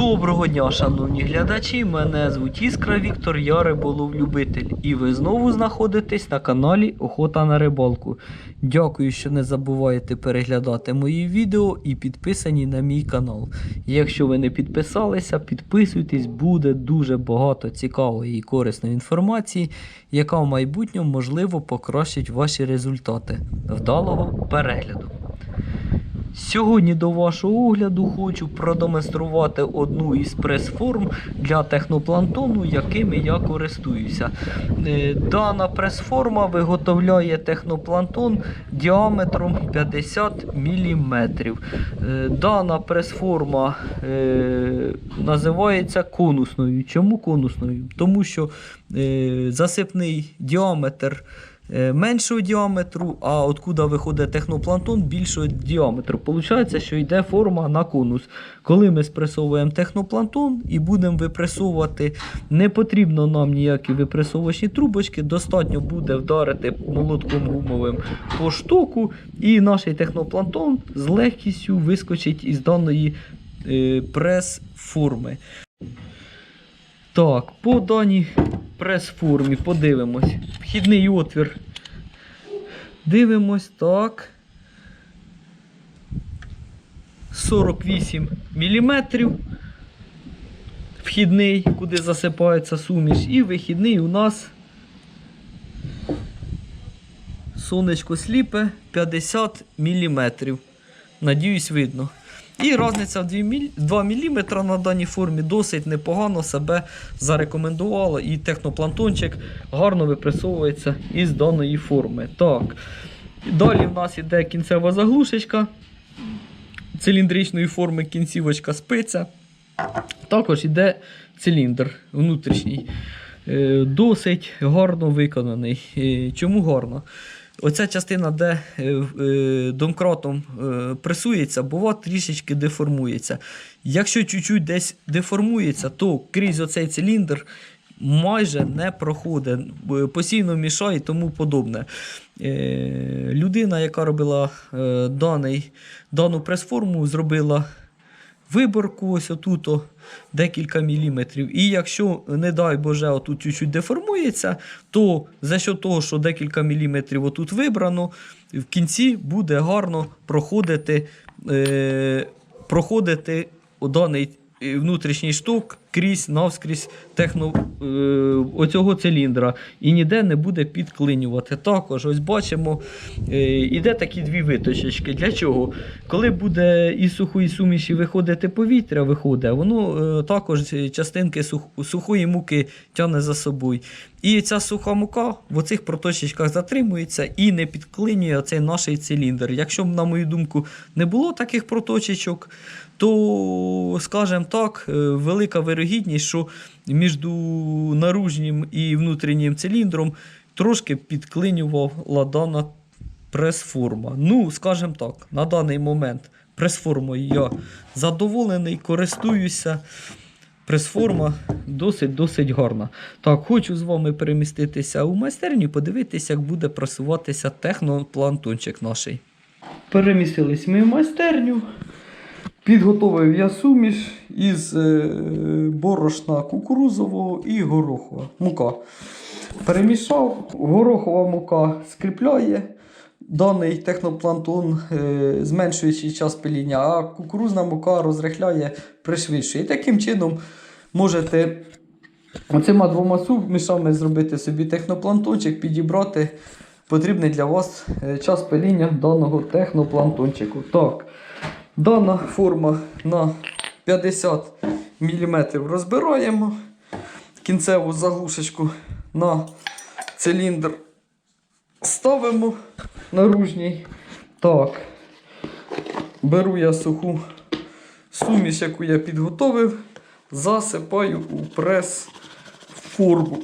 Доброго дня, шановні глядачі. Мене звуть Іскра Віктор, я риболов-любитель. І ви знову знаходитесь на каналі Охота на рибалку. Дякую, що не забуваєте переглядати мої відео і підписані на мій канал. Якщо ви не підписалися, підписуйтесь, буде дуже багато цікавої і корисної інформації, яка в майбутньому можливо покращить ваші результати. Вдалого перегляду! Сьогодні до вашого огляду хочу продемонструвати одну із прес-форм для технопланктону, якими я користуюся. Е, Дана прес-форма виготовляє технопланктон діаметром 50 мм. Дана прес-форма е, називається конусною. Чому конусною? Тому що е, засипний діаметр е, меншого діаметру, а откуда виходить технопланктон більшого діаметру. Получається, що йде форма на конус. Коли ми спресовуємо технопланктон і будемо випресовувати, не потрібно нам ніякі випресовочні трубочки, достатньо буде вдарити молотком гумовим по штоку, і наш технопланктон з легкістю вискочить із даної е, прес-форми. Так, по даній прес-формі подивимось. Вхідний отвір. Дивимось, так. 48 мм. Вхідний, куди засипається суміш. І вихідний у нас сонечко сліпе 50 мм. Надіюсь, видно. І різниця в 2 міль- 2 мм на даній формі досить непогано себе зарекомендувала. І технопланктончик гарно випресовується із даної форми. Так. Далі в нас іде кінцева заглушечка циліндричної форми кінцівочка спиця. Також іде циліндр внутрішній. Е, Досить гарно виконаний. Е, Чому гарно? Оця частина, де е, е, домкратом е, пресується, бува трішечки деформується. Якщо чуть-чуть десь деформується, то крізь оцей циліндр майже не проходить, постійно мішає і тому подобне. Людина, яка робила даний, дану прес-форму, зробила виборку ось отут о, декілька міліметрів. І якщо, не дай Боже, отут чуть-чуть деформується, то за що того, що декілька міліметрів отут вибрано, в кінці буде гарно проходити, е, проходити даний е, внутрішній шток крізь навскрізь техно е, оцього циліндра і ніде не буде підклинювати. Також ось бачимо, е, іде такі дві виточечки. Для чого? Коли буде із сухої суміші виходити повітря, виходить, воно е, також частинки сух, сухої муки тягне за собою. І ця суха мука в оцих проточечках затримується і не підклинює цей наш циліндр. Якщо б, на мою думку, не було таких проточечок, то, скажімо так, е, велика вирогідність, що між наружнім і внутрішнім циліндром трошки підклинювала дана прес-форма. Ну, скажімо так, на даний момент прес-формою я задоволений, користуюся. Прес-форма досить-досить гарна. Так, хочу з вами переміститися у майстерню і подивитися, як буде просуватися техноплантончик наш. Перемістились ми в майстерню. Підготовив я суміш із е, борошна кукурузового і горохова мука. Перемішав, горохова мука скріпляє даний технопланктон, е, зменшуючи час пиління, а кукурузна мука розрихляє, пришвидшує. І таким чином можете оцима двома сумішами зробити собі технопланктончик, підібрати потрібний для вас е, час пиління даного технопланктончику. Так. Дана форма на 50 мм розбираємо. Кінцеву заглушечку на циліндр ставимо наружній. Так. Беру я суху суміш, яку я підготовив, засипаю у прес форму.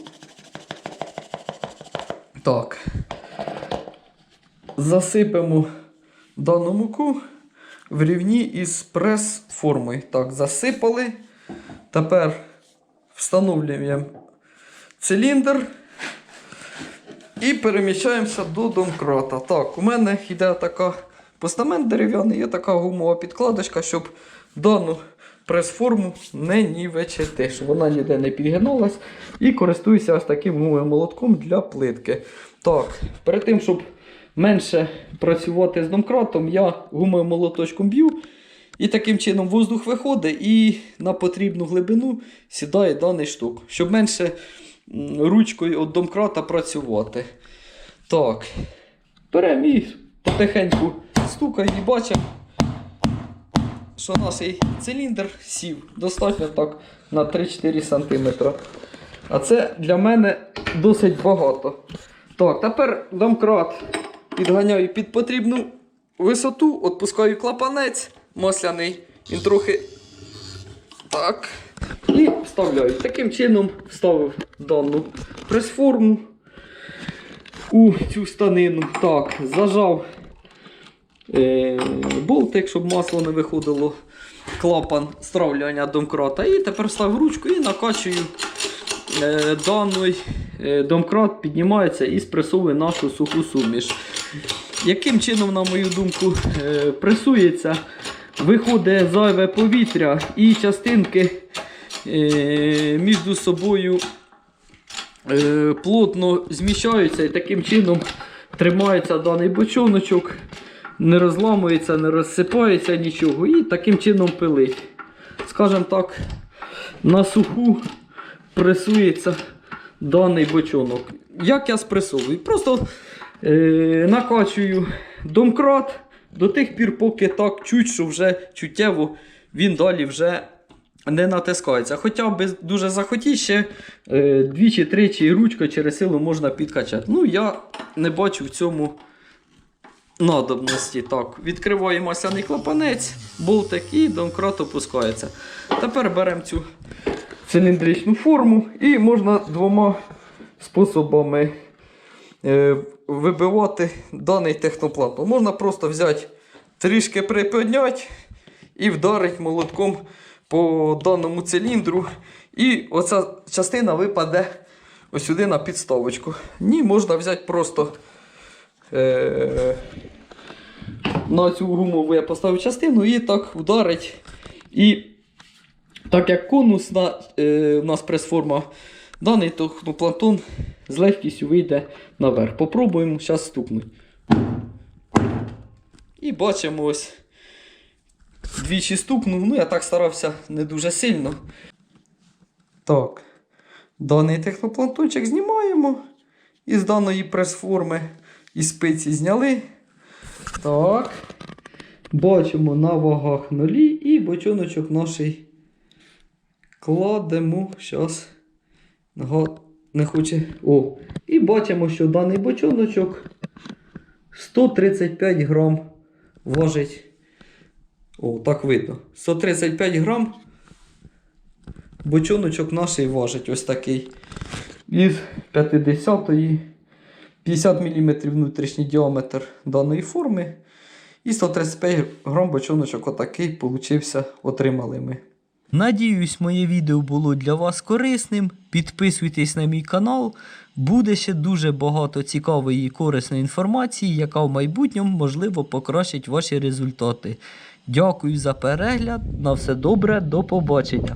Так. Засипемо дану муку в рівні із прес-формою. Так, засипали. Тепер встановлюємо циліндр і переміщаємося до домкрата. Так, у мене йде така постамент дерев'яний, є така гумова підкладочка, щоб дану прес-форму не нівечити, щоб вона ніде не підгиналась. І користуюся ось таким гумовим молотком для плитки. Так, перед тим, щоб менше працювати з домкратом, я гумовим молоточком б'ю. І таким чином воздух виходить і на потрібну глибину сідає даний штук, щоб менше ручкою від домкрата працювати. Так. Беремо і потихеньку стукаємо і бачимо, що наш циліндр сів достатньо так на 3-4 см. А це для мене досить багато. Так, тепер домкрат підганяю під потрібну висоту, відпускаю клапанець масляний. Він трохи так. І вставляю. Таким чином вставив дану прес-форму у цю станину. Так, зажав е, болтик, щоб масло не виходило. Клапан стравлювання домкрата. І тепер ставив ручку і накачую е, даний е, домкрат, піднімається і спресовує нашу суху суміш. Яким чином, на мою думку, е, пресується, виходить зайве повітря і частинки е, між собою е, плотно зміщаються і таким чином тримається даний бочоночок, не розламується, не розсипається нічого і таким чином пилить. Скажімо так, на суху пресується даний бочонок. Як я спресовую? Просто е, накачую домкрат до тих пір, поки так чуть, що вже чуттєво він далі вже не натискається. Хоча би дуже захотіть, ще е, двічі, тричі ручка через силу можна підкачати. Ну, я не бачу в цьому надобності. Так, відкриваю масляний клапанець, болтик і домкрат опускається. Тепер беремо цю циліндричну форму і можна двома способами е, вибивати даний техноплат. Можна просто взяти, трішки приподняти і вдарити молотком по даному циліндру. І оця частина випаде ось сюди на підставочку. Ні, можна взяти просто е, на цю гумову я поставив частину і так вдарить. І так як конусна е, у нас прес-форма даний, то ну, з легкістю вийде наверх. Попробуємо зараз стукнути. І бачимо ось. Двічі стукнув, ну я так старався не дуже сильно. Так. Даний техноплантончик знімаємо. Із даної прес-форми і спиці зняли. Так. Бачимо на вагах нулі і бочоночок наш кладемо. Зараз. Не хоче. О. І бачимо, що даний бочоночок 135 грам важить. О, так видно. 135 грам. Бочоночок наш важить ось такий. Із 50-ї 50 мм внутрішній діаметр даної форми. І 135 грам бочоночок отакий отримали ми. Надіюсь, моє відео було для вас корисним. Підписуйтесь на мій канал. Буде ще дуже багато цікавої і корисної інформації, яка в майбутньому можливо покращить ваші результати. Дякую за перегляд. На все добре, до побачення.